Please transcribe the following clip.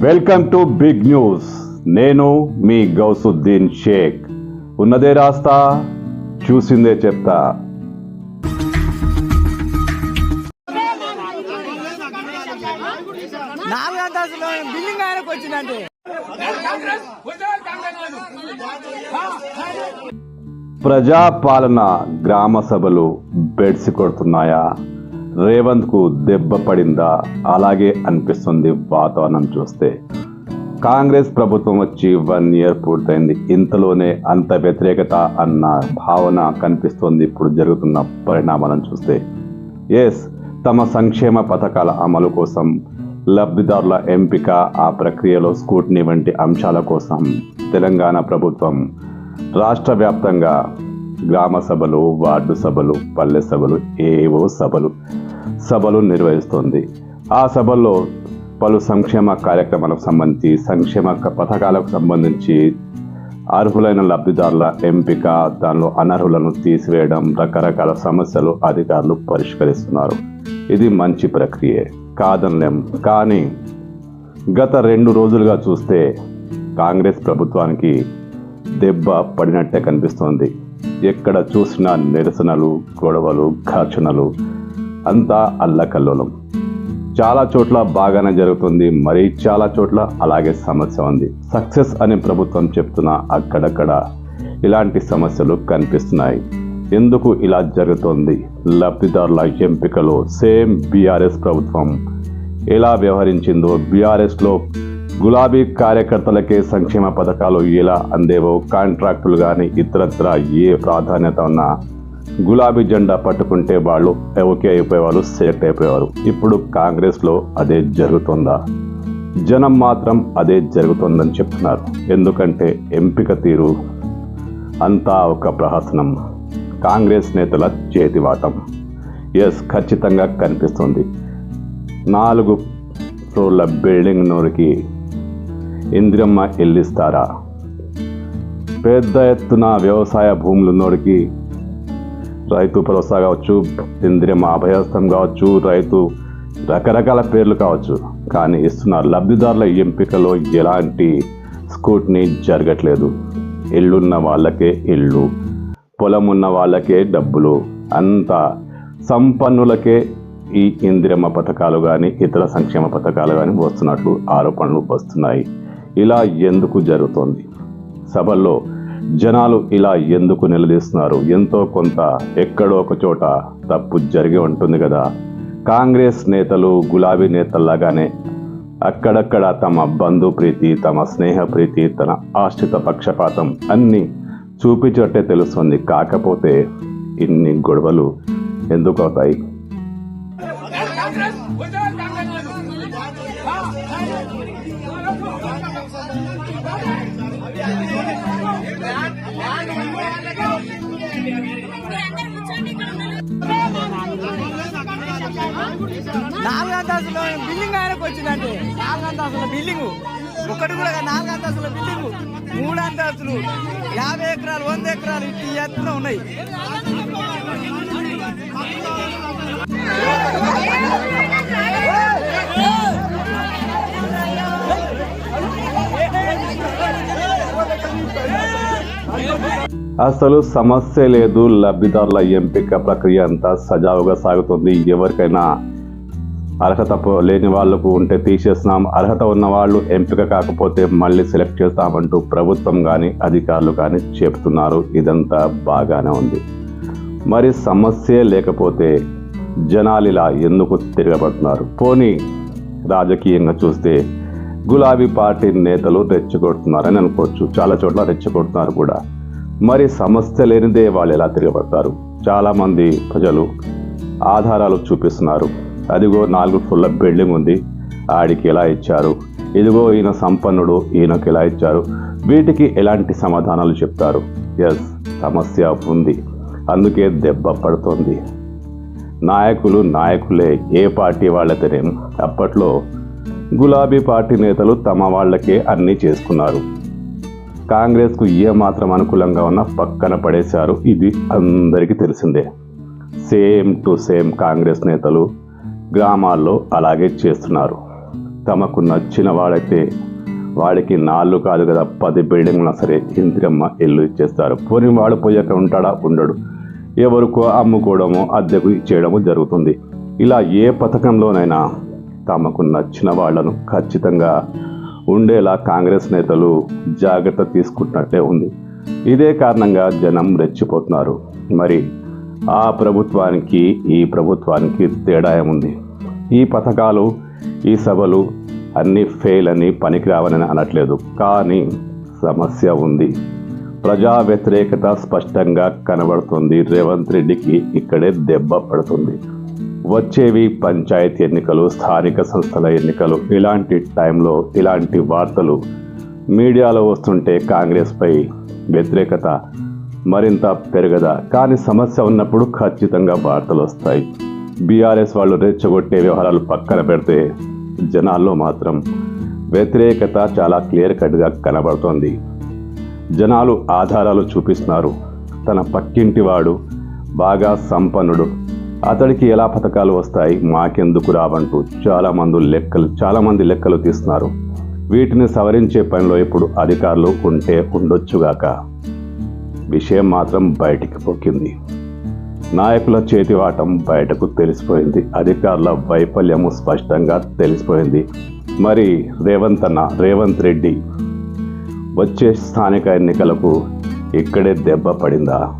Welcome to big news. నేను మీ గౌసుద్దీన్ షేక్. ఉన్నదే రాస్తా చూసిందే చెప్తా. బిల్డింగ్ ఆయనకు ప్రజాపాలన గ్రామ సభలు బెడ్సి కొడుతున్నాయా? రేవంత్కు దెబ్బ పడిందా? అలాగే అనిపిస్తుంది వాతావరణం చూస్తే. కాంగ్రెస్ ప్రభుత్వం వచ్చి వన్ ఇయర్ పూర్తయింది. ఇంతలోనే అంత వ్యతిరేకత అన్న భావన కనిపిస్తుంది. ఇప్పుడు జరుగుతున్న పరిణామాలను చూస్తే. ఎస్ తమ సంక్షేమ పథకాల అమలు కోసం లబ్ధిదారుల ఎంపిక ఆ ప్రక్రియలో స్కూట్ని వంటి అంశాల కోసం తెలంగాణ ప్రభుత్వం రాష్ట్ర వ్యాప్తంగా గ్రామ సభలు వార్డు సభలు పల్లె సభలు ఏవో సభలు సభలు నిర్వహిస్తోంది. ఆ సభల్లో పలు సంక్షేమ కార్యక్రమాలకు సంబంధించి సంక్షేమ పథకాలకు సంబంధించి అర్హులైన లబ్ధిదారుల ఎంపిక దానిలో అనర్హులను తీసివేయడం రకరకాల సమస్యలు అధికారులు పరిష్కరిస్తున్నారు. ఇది మంచి ప్రక్రియ. కాదనలేం. కానీ గత రెండు రోజులుగా చూస్తే కాంగ్రెస్ ప్రభుత్వానికి దెబ్బ పడినట్టే కనిపిస్తోంది. ఎక్కడ చూసినా నిరసనలు గొడవలు ఘర్షణలు అంతా అల్లకల్లోలం. చాలా చోట్ల బాగానే జరుగుతుంది మరి చాలా చోట్ల అలాగే సమస్య ఉంది. సక్సెస్ అని ప్రభుత్వం చెప్తున్న అక్కడక్కడ ఇలాంటి సమస్యలు కనిపిస్తున్నాయి. ఎందుకు ఇలా జరుగుతోంది? లబ్ధిదారుల ఎంపికలో సేమ్ బీఆర్ఎస్ ప్రభుత్వం ఎలా వ్యవహరించిందో బీఆర్ఎస్లో గులాబీ కార్యకర్తలకే సంక్షేమ పథకాలు ఎలా అందేవో కాంట్రాక్టులు కానీ ఇతరత్ర ఏ ప్రాధాన్యత ఉన్నా గులాబీ జెండా పట్టుకుంటే వాళ్ళు ఓకే అయిపోయేవాళ్ళు సెలెక్ట్ అయిపోయేవారు. ఇప్పుడు కాంగ్రెస్లో అదే జరుగుతుందా? జనం మాత్రం అదే జరుగుతుందని చెప్తున్నారు. ఎందుకంటే ఎంపిక తీరు అంతా ఒక ప్రహసనం. కాంగ్రెస్ నేతల చేతివాటం ఎస్ ఖచ్చితంగా కనిపిస్తుంది. నాలుగు ఫ్లోర్ల బిల్డింగ్ నోరికి ఇందిరమ్మ ఇల్లిస్తారా? పెద్ద ఎత్తున వ్యవసాయ భూములు నోడికి రైతు భరోసా కావచ్చు ఇందిరమ్మ అభయస్థం కావచ్చు రైతు రకరకాల పేర్లు కావచ్చు. కానీ ఇస్తున్నారు లబ్ధిదారుల ఎంపికలో ఎలాంటి స్కూట్ని జరగట్లేదు. ఇల్లున్న వాళ్ళకే ఇల్లు పొలం ఉన్న వాళ్ళకే డబ్బులు అంత సంపన్నులకే ఈ ఇందిరమ్మ పథకాలు కానీ ఇతర సంక్షేమ పథకాలు కానీ వస్తున్నట్లు ఆరోపణలు వస్తున్నాయి. ఇలా ఎందుకు జరుగుతోంది? సభల్లో జనాలు ఇలా ఎందుకు నిలదీస్తున్నారు? ఎంతో కొంత ఎక్కడో ఒక చోట తప్పు జరిగి ఉంటుంది కదా. కాంగ్రెస్ నేతలు గులాబీ నేతల్లాగానే అక్కడక్కడ తమ బంధు ప్రీతి తమ స్నేహ ప్రీతి తన ఆశ్రిత పక్షపాతం అన్ని చూపించట్టే తెలుస్తుంది. కాకపోతే ఇన్ని గొడవలు ఎందుకు అవుతాయి? నాలుగు అంతస్తులు బిల్డింగ్ ఆయనకు వచ్చిందండి నాలుగు అంతస్తుల బిల్డింగ్ ఒకటి కూడా నాలుగు అంతస్తుల బిల్డింగ్ మూడు అంతస్తులు యాభై ఎకరాలు వంద ఎకరాలు ఇట్టి ఎత్తున ఉన్నాయి. అసలు సమస్య లేదు లబ్ధిదారుల ఎంపిక ప్రక్రియ అంతా సజావుగా సాగుతుంది. ఎవరికైనా అర్హత లేని వాళ్ళకు ఉంటే తీసేస్తున్నాం. అర్హత ఉన్న వాళ్ళు ఎంపిక కాకపోతే మళ్ళీ సెలెక్ట్ చేస్తామంటూ ప్రభుత్వం కానీ అధికారులు కానీ చెప్తున్నారు. ఇదంతా బాగానే ఉంది. మరి సమస్యే లేకపోతే జనాలిలా ఎందుకు తిరగబడుతున్నారు? పోనీ రాజకీయంగా చూస్తే గులాబీ పార్టీ నేతలు రెచ్చగొడుతున్నారని అనుకోవచ్చు. చాలా చోట్ల రెచ్చగొడుతున్నారు కూడా. మరి సమస్య లేనిదే వాళ్ళు ఎలా తిరగబడతారు? చాలామంది ప్రజలు ఆధారాలు చూపిస్తున్నారు. అదిగో నాలుగు ఫుల్ల బిల్డింగ్ ఉంది ఆడికి ఎలా ఇచ్చారు. ఇదిగో ఈయన సంపన్నుడు ఈయనకు ఎలా ఇచ్చారు. వీటికి ఎలాంటి సమాధానాలు చెప్తారు? ఎస్ సమస్య ఉంది. అందుకే దెబ్బ పడుతోంది. నాయకులు నాయకులే ఏ పార్టీ వాళ్ళతేనేం. అప్పట్లో గులాబీ పార్టీ నేతలు తమ వాళ్ళకే అన్నీ చేసుకున్నారు. కాంగ్రెస్కు ఏ మాత్రం అనుకూలంగా ఉన్నా పక్కన పడేశారు. ఇది అందరికీ తెలిసిందే. సేమ్ టు సేమ్ కాంగ్రెస్ నేతలు గ్రామాల్లో అలాగే చేస్తున్నారు. తమకు నచ్చిన వాడైతే వాడికి నాలుగు కాదు కదా పది బిల్డింగ్లు సరే ఇందిరమ్మ ఇల్లు ఇచ్చేస్తారు. పోని వాడు పోయాక ఉంటాడా? ఉండడు. ఎవరికో అమ్ముకోవడము అద్దెకు ఇచ్చేయడము జరుగుతుంది. ఇలా ఏ పథకంలోనైనా తమకు నచ్చిన వాళ్ళను ఖచ్చితంగా ఉండేలా కాంగ్రెస్ నేతలు జాగ్రత్త తీసుకుంటున్నట్టే ఉంది. ఇదే కారణంగా జనం రెచ్చిపోతున్నారు. మరి ఆ ప్రభుత్వానికి ఈ ప్రభుత్వానికి తేడా ఏముంది? ఈ పథకాలు ఈ సభలు అన్నీ ఫెయిల్ అని పనికిరావని అనట్లేదు. కానీ సమస్య ఉంది. ప్రజా వ్యతిరేకత స్పష్టంగా కనబడుతుంది. రేవంత్ రెడ్డికి ఇక్కడే దెబ్బ పడుతుంది. వచ్చేవి పంచాయతీ ఎన్నికలు స్థానిక సంస్థల ఎన్నికలు. ఇలాంటి టైంలో ఇలాంటి వార్తలు మీడియాలో వస్తుంటే కాంగ్రెస్పై వ్యతిరేకత మరింత పెరగదా? కానీ సమస్య ఉన్నప్పుడు ఖచ్చితంగా వార్తలు వస్తాయి. బీఆర్ఎస్ వాళ్ళు రెచ్చగొట్టే వ్యవహారాలు పక్కన పెడితే జనాల్లో మాత్రం వ్యతిరేకత చాలా క్లియర్ కట్గా కనబడుతోంది. జనాలు ఆధారాలు చూపిస్తున్నారు. తన పక్కింటి వాడు బాగా సంపన్నుడు. అతడికి ఎలా పథకాలు వస్తాయి మాకెందుకు రావంటూ చాలామంది లెక్కలు చాలామంది లెక్కలు తీస్తున్నారు. వీటిని సవరించే పనిలో ఇప్పుడు అధికారులు ఉంటే ఉండొచ్చుగాక విషయం మాత్రం బయటికి పొక్కింది నాయకుల చేతివాటం బయటకు తెలిసిపోయింది. అధికారుల వైఫల్యము స్పష్టంగా తెలిసిపోయింది. మరి రేవంత్ అన్న రేవంత్ రెడ్డి వచ్చే స్థానిక ఎన్నికలకు ఇక్కడే దెబ్బ పడిందా?